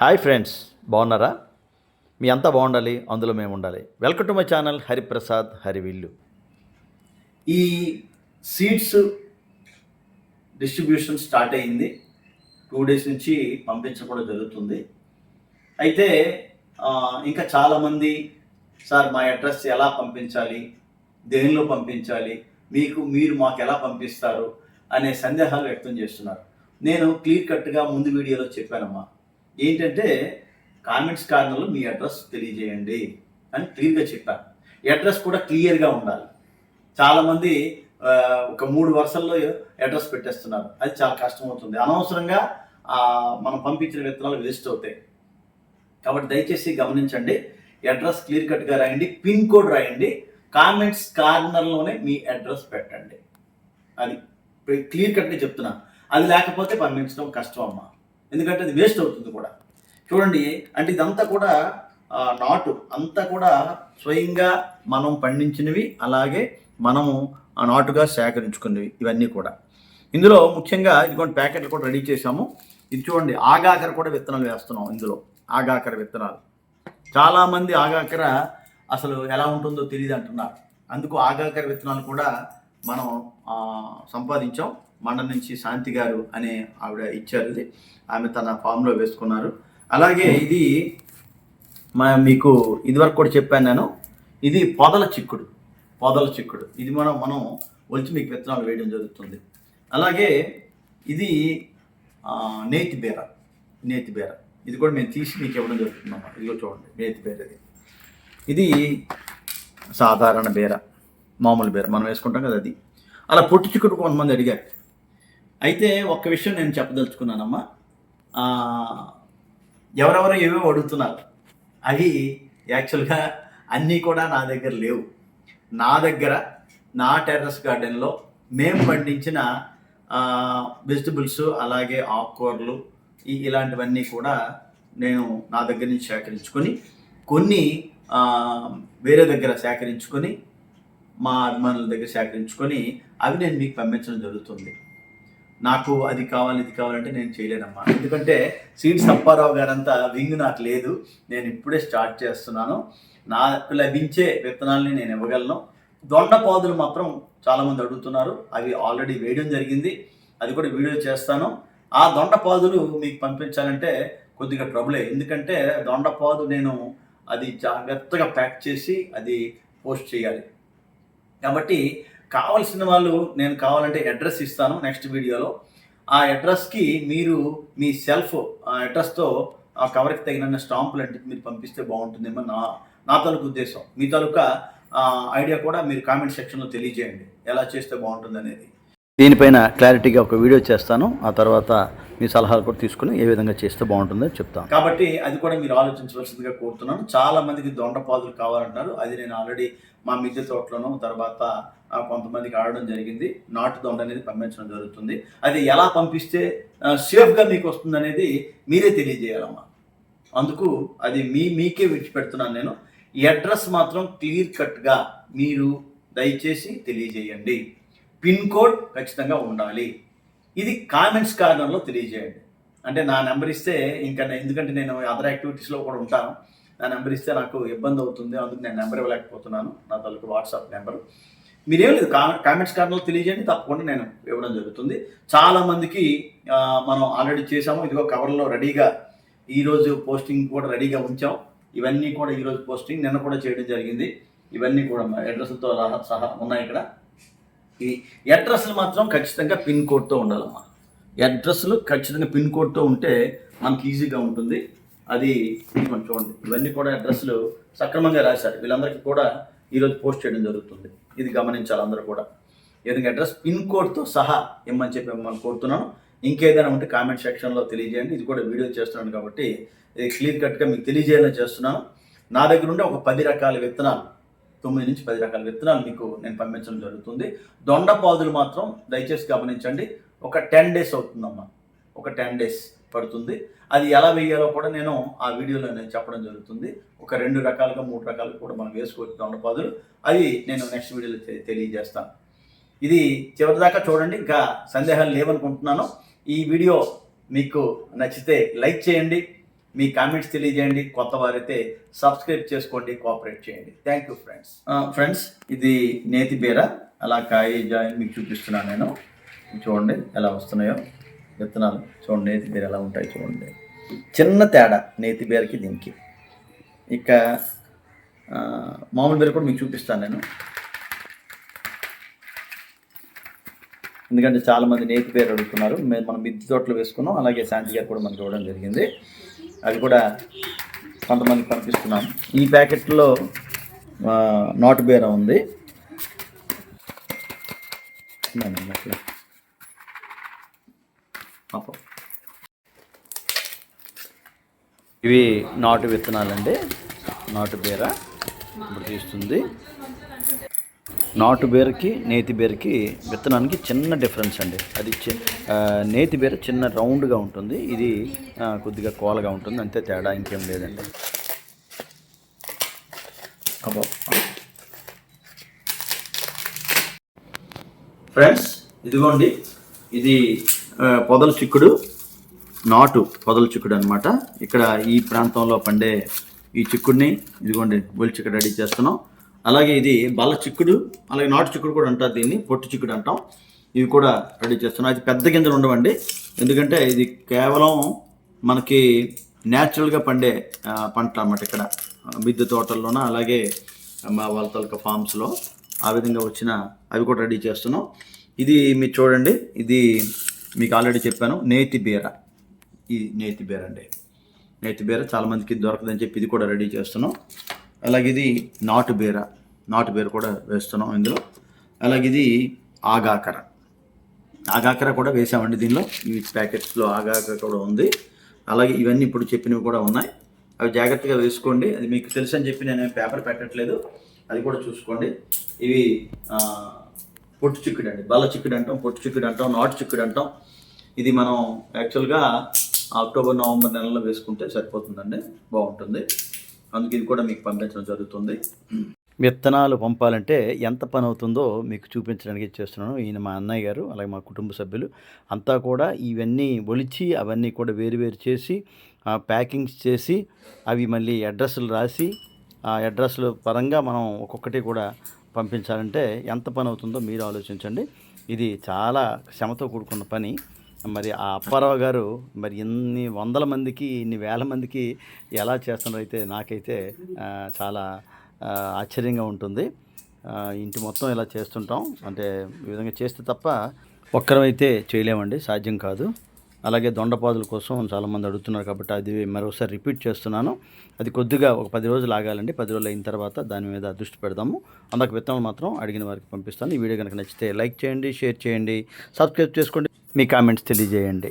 Hi friends బాగున్నారా? మీ అంతా బాగుండాలి అందులో మేము ఉండాలి. Welcome to my channel Hariprasad Harivillu. ఈ సీడ్స్ డిస్ట్రిబ్యూషన్ స్టార్ట్ అయింది. టూ డేస్ నుంచి పంపించడం జరుగుతుంది. అయితే ఇంకా చాలామంది సార్ మా అడ్రస్ ఎలా పంపించాలి? దేనిలో పంపించాలి? మీకు మీరు మాకు ఎలా పంపిస్తారు? అనే సందేహాలు వ్యక్తం చేస్తున్నారు. నేను క్లియర్ కట్గా ముందు వీడియోలో చెప్పానమ్మా. ఏంటంటే కామెంట్స్ కార్నర్లో మీ అడ్రస్ తెలియజేయండి అని క్లియర్గా చెప్పాను అడ్రస్ కూడా క్లియర్గా ఉండాలి. చాలామంది ఒక మూడు వరుసల్లో అడ్రస్ పెట్టేస్తున్నారు. అది చాలా కష్టమవుతుంది. అనవసరంగా మనం పంపించిన విత్తనాలు వేస్ట్ అవుతాయి. కాబట్టి దయచేసి గమనించండి. అడ్రస్ క్లియర్ కట్గా రాయండి పిన్ కోడ్ రాయండి కామెంట్స్ కార్నర్లోనే మీ అడ్రస్ పెట్టండి. అది క్లియర్ కట్గా చెప్తున్నా. అది లేకపోతే పంపించడం కష్టం అమ్మా. ఎందుకంటే అది వేస్ట్ అవుతుంది కూడా. చూడండి అంటే ఇదంతా కూడా నాటు. అంతా కూడా స్వయంగా మనం పండించినవి అలాగే మనము ఆ నాటుగా సేకరించుకున్నవి ఇవన్నీ కూడా. ఇందులో ముఖ్యంగా ఇదిగోండి ప్యాకెట్లు కూడా రెడీ చేసాము ఇది చూడండి ఆగాకర కూడా విత్తనాలు వేస్తున్నాం ఇందులో. ఆగాకర విత్తనాలు. చాలామంది ఆగాకర అసలు ఎలా ఉంటుందో తెలియదు అంటున్నారు. అందుకు ఆగాకర విత్తనాలు కూడా మనం సంపాదించాం. మండలం నుంచి శాంతి గారు అనే ఆవిడ ఇచ్చారు. ఇది ఆమె తన ఫామ్లో వేసుకున్నారు. అలాగే ఇది మా మీకు ఇదివరకు కూడా చెప్పాను నేను. ఇది పొదల చిక్కుడు. పొదల చిక్కుడు. ఇది మనం మనం ఒలిచి మీకు విత్తనాలు వేయడం జరుగుతుంది. అలాగే ఇది నేతి బీర. నేతి బీర. ఇది కూడా మేము తీసి మీకు ఇవ్వడం జరుగుతుందమ్మ. ఇదిగో చూడండి నేతి బీర ఇది. ఇది సాధారణ బీర. మామూలు బీర. మనం వేసుకుంటాం కదా అది. అలా పొట్టి చిక్కుడు కొంతమంది అడిగారు. అయితే ఒక్క విషయం నేను చెప్పదలుచుకున్నానమ్మా. ఎవరెవరు ఏమేమి అడుగుతున్నారు. అవి యాక్చువల్గా అన్నీ కూడా నా దగ్గర లేవు. నా దగ్గర నా టెర్రస్ గార్డెన్లో మేము పండించిన వెజిటబుల్స్ అలాగే ఆకుకూరలు ఇలాంటివన్నీ కూడా నేను నా దగ్గర నుంచి సేకరించుకొని కొన్ని వేరే దగ్గర సేకరించుకొని మా అభిమానుల దగ్గర సేకరించుకొని అవి నేను మీకు పంపించడం జరుగుతుంది. నాకు అది కావాలి ఇది కావాలంటే నేను చేయలేనమ్మా. ఎందుకంటే సీడ్స్ సప్పారావు గారంతా వింగ్ నాకు లేదు. నేను ఇప్పుడే స్టార్ట్ చేస్తున్నాను. నాకు లభించే విత్తనాలని నేను ఇవ్వగలను. దొండ పాదులు మాత్రం చాలామంది అడుగుతున్నారు. అవి ఆల్రెడీ వేయడం జరిగింది. అది కూడా వీడియో చేస్తాను. ఆ దొండ పాదులు మీకు పంపించాలంటే కొద్దిగా ట్రబులే. ఎందుకంటే దొండ పాదు నేను అది జాగ్రత్తగా ప్యాక్ చేసి అది పోస్ట్ చేయాలి. కాబట్టి కావాల్సిన వాళ్ళు నేను కావాలంటే అడ్రస్ ఇస్తాను నెక్స్ట్ వీడియోలో. ఆ అడ్రస్కి మీరు మీ సెల్ఫ్ ఆ అడ్రస్తో ఆ కవర్కి తగిన స్టాంపులు అంటే మీరు పంపిస్తే బాగుంటుందేమో నా నా తాలూకు ఉద్దేశం. మీ తాలూకా ఐడియా కూడా మీరు కామెంట్ సెక్షన్లో తెలియజేయండి. ఎలా చేస్తే బాగుంటుంది అనేది. దీనిపైన క్లారిటీగా ఒక వీడియో చేస్తాను. ఆ తర్వాత మీ సలహాలు కూడా తీసుకుని ఏ విధంగా చేస్తే బాగుంటుందో చెప్తాను. కాబట్టి అది కూడా మీరు ఆలోచించవలసిందిగా కోరుతున్నాను. చాలా మందికి దొండపాదులు కావాలంటున్నారు. అది నేను ఆల్రెడీ మా మిద్దె తోటలోనూ తర్వాత కొంతమందికి ఆడడం జరిగింది. నాటు దొండ అనేది పంపించడం జరుగుతుంది. అది ఎలా పంపిస్తే సేఫ్గా మీకు వస్తుంది అనేది మీరే తెలియజేయాలమ్మా. అందుకు అది మీ మీకే విడిచిపెడుతున్నాను నేను. ఈ అడ్రస్ మాత్రం క్లియర్ కట్గా మీరు దయచేసి తెలియజేయండి. పిన్ కోడ్ ఖచ్చితంగా ఉండాలి. ఇది కామెంట్స్ కార్నర్లో తెలియజేయండి. అంటే నా నెంబర్ ఇస్తే ఇంకా ఎందుకంటే నేను అదర్ యాక్టివిటీస్లో కూడా ఉంటాను. నా నెంబర్ ఇస్తే నాకు ఇబ్బంది అవుతుంది. అందుకు నేను నెంబర్ ఇవ్వలేకపోతున్నాను. నా తలకు వాట్సాప్ నెంబర్. మీరేం లేదు. కా కామెంట్స్ కార్నర్లో తెలియజేయండి. తప్పకుండా నేను ఇవ్వడం జరుగుతుంది. చాలా మందికి మనం ఆల్రెడీ చేసాము ఇదిగో కవర్లో రెడీగా ఈరోజు పోస్టింగ్ కూడా రెడీగా ఉంచాం. ఇవన్నీ కూడా ఈరోజు పోస్టింగ్. నిన్న కూడా చేయడం జరిగింది. ఇవన్నీ కూడా అడ్రస్తో సహా ఉన్నాయి ఇక్కడ. ఈ అడ్రస్లు మాత్రం ఖచ్చితంగా పిన్ కోడ్తో ఉండాలమ్మా. అడ్రస్లు ఖచ్చితంగా పిన్ కోడ్తో ఉంటే మనకి ఈజీగా ఉంటుంది. అది మనం చూడండి. ఇవన్నీ కూడా అడ్రస్లు సక్రమంగా రాశారు. వీళ్ళందరికీ కూడా ఈరోజు పోస్ట్ చేయడం జరుగుతుంది. ఇది గమనించాలి అందరూ కూడా. ఏదైనా అడ్రస్ పిన్ కోడ్తో సహా ఇమ్మని చెప్పి మిమ్మల్ని కోరుతున్నాను. ఇంకేదైనా ఉంటే కామెంట్ సెక్షన్లో తెలియజేయండి. ఇది కూడా వీడియో చేస్తున్నాను కాబట్టి ఇది క్లియర్ కట్గా మీకు తెలియజేయాలని చేస్తున్నాను. నా దగ్గర ఉండే ఒక పది రకాల విత్తనాలు తొమ్మిది నుంచి పది రకాల విత్తనాలు మీకు నేను పంపించడం జరుగుతుంది. దొండ పాదులు మాత్రం దయచేసి గమనించండి. ఒక టెన్ డేస్ అవుతుందమ్మా. ఒక టెన్ డేస్ పడుతుంది. అది ఎలా వేయాలో కూడా నేను ఆ వీడియోలో నేను చెప్పడం జరుగుతుంది. ఒక రెండు రకాలుగా మూడు రకాలుగా కూడా మనం వేసుకోవచ్చు దొండ పాదులు నేను నెక్స్ట్ వీడియోలో తెలియజేస్తాను. ఇది చివరిదాకా చూడండి. ఇంకా సందేహాలు లేవనుకుంటున్నాను. ఈ వీడియో మీకు నచ్చితే లైక్ చేయండి. మీ కామెంట్స్ తెలియజేయండి. కొత్త వారైతే సబ్స్క్రైబ్ చేసుకోండి కోఆపరేట్ చేయండి. థ్యాంక్ యూ ఫ్రెండ్స్ ఫ్రెండ్స్ ఇది నేతి బీర. అలా కాయ జాయిన్ మీకు చూపిస్తున్నాను నేను. చూడండి ఎలా వస్తున్నాయో. విత్తనాలు చూడండి నేతి బీర ఎలా ఉంటాయి చూడండి. చిన్న తేడా నేతి బీరకి దీనికి. ఇక మామూలు బీర కూడా మీకు చూపిస్తాను నేను. ఎందుకంటే చాలామంది నేతి పేరు అడుగుతున్నారు. మనం మిద్దె తోటలు వేసుకున్నాం. అలాగే శాంతి గారు కూడా మనకి ఇవ్వడం జరిగింది. అవి కూడా కొంతమందికి పంపిస్తున్నాం. ఈ ప్యాకెట్లో నాటు బీర ఉంది. ఇవి నాటు విత్తనాలండి. నాటు బీర ఇప్పుడు తీస్తుంది. నాటు బీరకి నేతి బీరకి విత్తనానికి చిన్న డిఫరెన్స్ అండి. అది చి- నేతి బీర చిన్న రౌండ్గా ఉంటుంది. ఇది కొద్దిగా కోలగా ఉంటుంది. అంతే తేడా ఇంకేం లేదండి. ఫ్రెండ్స్ ఇదిగోండి. ఇది పొదల చిక్కుడు. నాటు పొదల చిక్కుడు అనమాట ఇక్కడ ఈ ప్రాంతంలో పండే ఈ చిక్కుడిని ఇదిగోండి ఒలి చిక్కుడు రెడీ చేస్తున్నాం. అలాగే ఇది బల్ల చిక్కుడు అలాగే నాటు చిక్కుడు కూడా అంటారు దీన్ని పొట్టు చిక్కుడు అంటాం. ఇవి కూడా రెడీ చేస్తున్నాం. అది పెద్ద గింజలు ఉండవండి. ఎందుకంటే ఇది కేవలం మనకి న్యాచురల్గా పండే పంట అన్నమాట ఇక్కడ. మిద్దె తోటల్లోన అలాగే మా వలతలక ఫామ్స్లో ఆ విధంగా వచ్చిన అవి కూడా రెడీ చేస్తున్నాం. ఇది మీరు చూడండి. ఇది మీకు ఆల్రెడీ చెప్పాను. నేతి బీర. ఈ నేతి బీర అండి. నేతి బీర చాలామందికి దొరకదని చెప్పి ఇది కూడా రెడీ చేస్తున్నాం. అలాగే ఇది నాటు బీర. నాటు బీర కూడా వేస్తున్నాం ఇందులో. అలాగే ఇది ఆగాకర. ఆగాకర కూడా వేసామండి దీనిలో. ఈ ప్యాకెట్స్లో ఆగాకర కూడా ఉంది. అలాగే ఇవన్నీ ఇప్పుడు చెప్పినవి కూడా ఉన్నాయి. అవి జాగ్రత్తగా వేసుకోండి. అది మీకు తెలుసు అని చెప్పి నేను పేపర్ పెట్టట్లేదు. అది కూడా చూసుకోండి. ఇవి పొట్టు చిక్కుడు అండి. బల్ల చిక్కుడు అంటాం పొట్టు చిక్కుడు అంటాం నాటు చిక్కుడు అంటాం. ఇది మనం యాక్చువల్గా అక్టోబర్ నవంబర్ నెలలో వేసుకుంటే సరిపోతుందండి. బాగుంటుంది. అందుకే ఇది కూడా మీకు పంపించడం జరుగుతుంది. విత్తనాలు పంపాలంటే ఎంత పని అవుతుందో మీకు చూపించడానికి చేస్తున్నాను. ఈయన మా అన్నయ్య గారు అలాగే మా కుటుంబ సభ్యులు అంతా కూడా ఇవన్నీ ఒలిచి అవన్నీ కూడా వేరువేరు చేసి ప్యాకింగ్స్ చేసి అవి మళ్ళీ అడ్రస్లు రాసి ఆ అడ్రస్ల పరంగా మనం ఒక్కొక్కటి కూడా పంపించాలంటే ఎంత పని అవుతుందో మీరు ఆలోచించండి. ఇది చాలా శ్రమతో కూడుకున్న పని. మరి ఆ అప్పారావు గారు మరి ఇన్ని వందల మందికి ఇన్ని వేల మందికి ఎలా చేస్తున్నారో అయితే నాకైతే చాలా ఆశ్చర్యంగా ఉంటుంది. ఇంటి మొత్తం ఇలా చేస్తుంటాం. అంటే ఈ విధంగా చేస్తే తప్ప ఒక్కరమైతే చేయలేమండి. సాధ్యం కాదు. అలాగే దొండపాదుల కోసం చాలామంది అడుగుతున్నారు కాబట్టి అది మరోసారి రిపీట్ చేస్తున్నాను. అది కొద్దిగా ఒక పది రోజులు ఆగాలండి. పది రోజులు అయిన తర్వాత దాని మీద దృష్టి పెడదాము. అందాక విత్తనాలు మాత్రం అడిగిన వారికి పంపిస్తాను. ఈ వీడియో కనుక నచ్చితే లైక్ చేయండి షేర్ చేయండి సబ్స్క్రైబ్ చేసుకోండి. మీ కామెంట్స్ తెలియజేయండి.